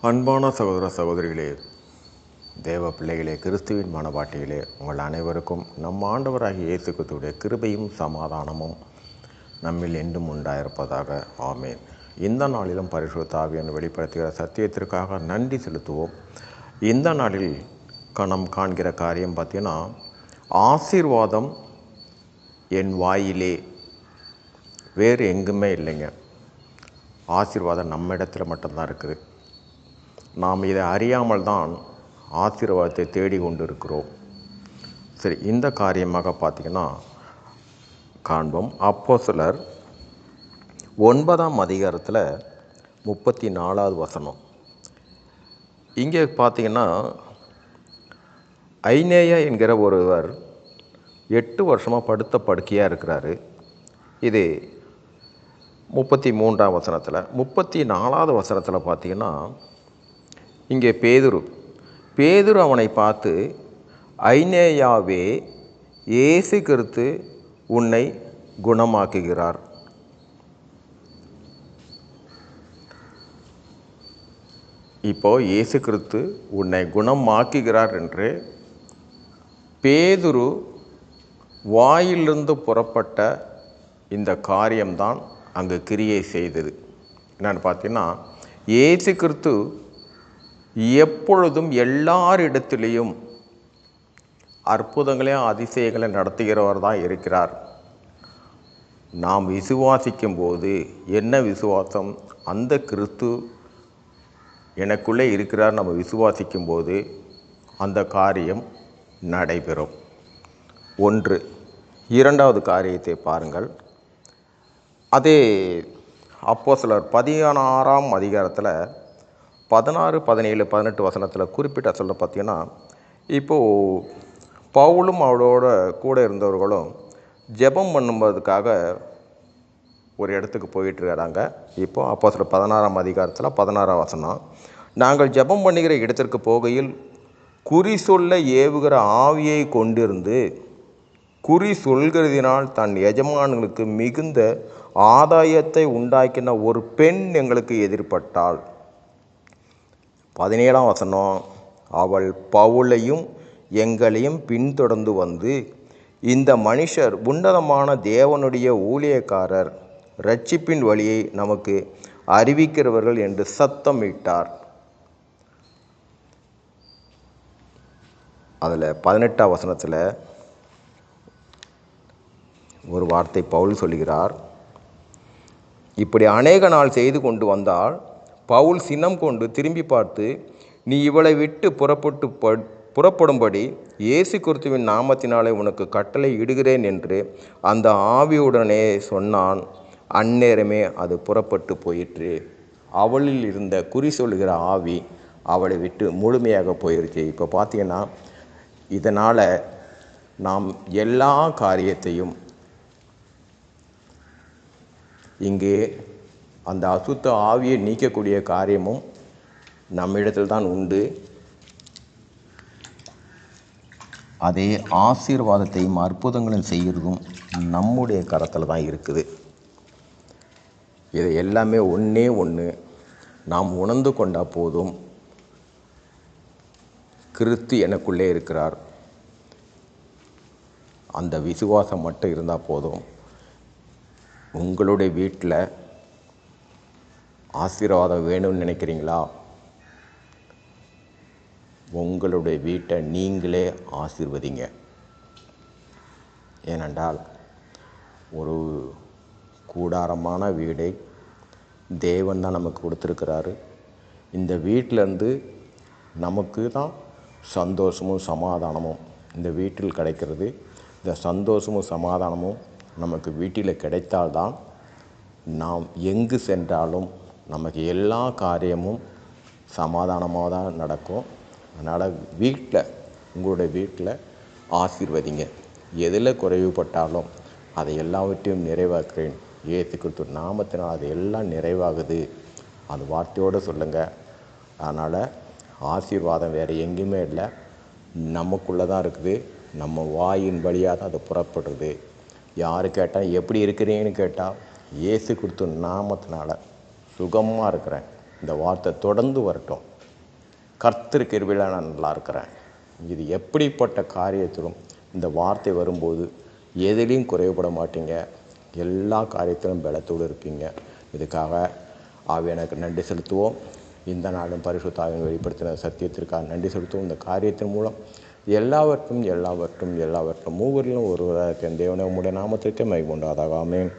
அன்பான சகோதர சகோதரிகளே தேவ பிள்ளைகளே கிறிஸ்துவின் மனவாட்டிகளே உங்கள் அனைவருக்கும் நம் ஆண்டவராகிய இயேசு கிருபையும் சமாதானமும் நம்மில் என்றும் உண்டாயிருப்பதாக. ஆமேன். இந்த நாளிலும் பரிசுத்தாவியன் வெளிப்படுத்துகிற சத்தியத்திற்காக நன்றி செலுத்துவோம். இந்த நாளில் கணம் காண்கிற காரியம் பார்த்தீங்கன்னா ஆசீர்வாதம் என் வாயிலே வேறு எங்குமே இல்லைங்க. ஆசீர்வாதம் நம்ம இடத்துல மட்டும்தான் இருக்குது. நாம் இதை அறியாமல் தான் ஆசீர்வாதத்தை தேடி கொண்டு இருக்கிறோம் சரி இந்த காரியமாக பார்த்தீங்கன்னா காண்போம். அப்போ சிலர் ஒன்பதாம் அதிகாரத்தில் முப்பத்தி நாலாவது வசனம். இங்கே பார்த்தீங்கன்னா ஐநேயா என்கிற ஒருவர் எட்டு வருஷமாக படுத்த படுக்கையாக இருக்கிறாரு. இது முப்பத்தி மூன்றாம் வசனத்தில். முப்பத்தி நாலாவது வசனத்தில் பார்த்தீங்கன்னா இங்கே பேதுரு. பேதுரு அவனை பார்த்து ஐநேயாவே இயேசு கிறிஸ்து உன்னை குணமாக்குகிறார். இப்போ இயேசு கிறிஸ்து உன்னை குணமாக்குகிறார் என்று பேதுரு வாயிலிருந்து புறப்பட்ட இந்த காரியம்தான் அங்கு கிரியை செய்தது. என்னென்னு பார்த்தீங்கன்னா இயேசு கிறிஸ்து எப்பொழுதும் எல்லாரிடத்திலையும் அற்புதங்களையும் அதிசயங்களையும் நடத்துகிறவர் தான் இருக்கிறார். நாம் விசுவாசிக்கும் போது என்ன விசுவாசம்? அந்த கிறிஸ்து எனக்குள்ளே இருக்கிறார். நம்ம விசுவாசிக்கும் போது அந்த காரியம் நடைபெறும். ஒன்று இரண்டாவது காரியத்தை பாருங்கள். அதே அப்போ சிலர் பதினாறாம் அதிகாரத்தில் பதினாறு பதினேழு பதினெட்டு வசனத்தில் குறிப்பிட்ட சொல்ல பார்த்தீங்கன்னா இப்போது பவுலும் அவளோட கூட இருந்தவர்களும் ஜெபம் பண்ணும்போதுக்காக ஒரு இடத்துக்கு போயிட்டு இருக்கிறாங்க இப்போ அப்போ சில பதினாறாம் அதிகாரத்தில் பதினாறாம் வசனம் நாங்கள் ஜெபம் பண்ணுகிற இடத்திற்கு போகையில் குறி சொல்ல ஏவுகிற ஆவியை கொண்டிருந்து குறி சொல்கிறதினால் தன் எஜமான்களுக்கு மிகுந்த ஆதாயத்தை உண்டாக்கின ஒரு பெண் எங்களுக்கு எதிர்பட்டாள். பதினேழாம் வசனம் அவள் பவுலையும் எங்களையும் பின்தொடர்ந்து வந்து இந்த மனுஷர் உன்னதமான தேவனுடைய ஊழியக்காரர் ரட்சிப்பின் வழியை நமக்கு அறிவிக்கிறவர்கள் என்று சத்தமிட்டார் அதில் பதினெட்டாம் வசனத்தில் ஒரு வார்த்தை பவுல் சொல்கிறார் இப்படி அநேக நாள் செய்து கொண்டு வந்தால் பவுல் சினம் கொண்டு திரும்பி பார்த்து நீ இவளை விட்டு புறப்பட்டு புறப்படும்படி இயேசு கிறிஸ்துவின் நாமத்தினாலே உனக்கு கட்டளை இடுகிறேன் என்று அந்த ஆவியுடனே சொன்னான். அந்நேரமே அது புறப்பட்டு போயிற்று. அவளில் இருந்த குறி சொல்லுகிற ஆவி அவளை விட்டு முழுமையாக போயிருச்சு இப்போ பார்த்தீங்கன்னா இதனால் நாம் எல்லா காரியத்தையும் இங்கே அந்த அசுத்த ஆவியை நீக்கக்கூடிய காரியமும் நம்மிடத்தில் தான் உண்டு. அதே ஆசீர்வாதத்தையும் அற்புதங்களையும் செய்கிறதும் நம்முடைய கரத்தில் தான் இருக்குது. இது எல்லாமே ஒன்றே ஒன்று நாம் உணர்ந்து கொண்டா போதும். கிறிஸ்து எனக்குள்ளே இருக்கிறார். அந்த விசுவாசம் மட்டும் இருந்தால் போதும். உங்களுடைய வீட்டில் ஆசீர்வாதம் வேணும்னு நினைக்கிறீங்களா? உங்களுடைய வீட்டை நீங்களே ஆசீர்வதிங்க. ஏனென்றால் ஒரு கூடாரமான வீடை தேவன் தான் நமக்கு கொடுத்துருக்கிறாரு. இந்த வீட்டிலேருந்து நமக்கு தான் சந்தோஷமும் சமாதானமும் இந்த வீட்டில் கிடைக்கிறது. இந்த சந்தோஷமும் சமாதானமும் நமக்கு வீட்டில் கிடைத்தால்தான் நாம் எங்கு சென்றாலும் நமக்கு எல்லா காரியமும் சமாதானமாக தான் நடக்கும். அதனால் வீட்டில் உங்களுடைய வீட்டில் ஆசீர்வதிங்க. எதில் குறைவுபட்டாலும் அதை எல்லாவற்றையும் நிறைவாக்குறேன் ஏற்று கொடுத்து நாமத்தினால் அது எல்லாம் நிறைவாகுது. அந்த வார்த்தையோடு சொல்லுங்கள் அதனால் ஆசீர்வாதம் வேறு எங்கேயுமே இல்லை. நமக்குள்ளே தான் இருக்குது. நம்ம வாயின் வழியாக தான் அது புறப்படுறது யார் கேட்டால் எப்படி இருக்கிறீங்கன்னு கேட்டால் ஏசு கொடுத்த நாமத்தினால. சுகமாக இருக்கிறேன். இந்த வார்த்தை தொடர்ந்து வரட்டும். கர்த்தர் கிருபையில் நான் நல்லா இருக்கிறேன். இது எப்படிப்பட்ட காரியத்திலும் இந்த வார்த்தை வரும்போது எதிலையும் குறைவுபட மாட்டீங்க. எல்லா காரியத்திலும் பலத்தோடு இருப்பீங்க. இதுக்காக ஆவியானக்கு நன்றி செலுத்துவோம். இந்த நாளும் பரிசுத்தாவின் வெளிப்படுத்தின சத்தியத்திற்காக நன்றி செலுத்துவோம். இந்த காரியத்தின் மூலம் எல்லாவற்றும் எல்லாவற்றும் எல்லாவற்றும் மூவரிலும் ஒருவராக தேவனை உங்களுடைய நாமத்திற்கே மைகுண்டாதாக ஆமென்.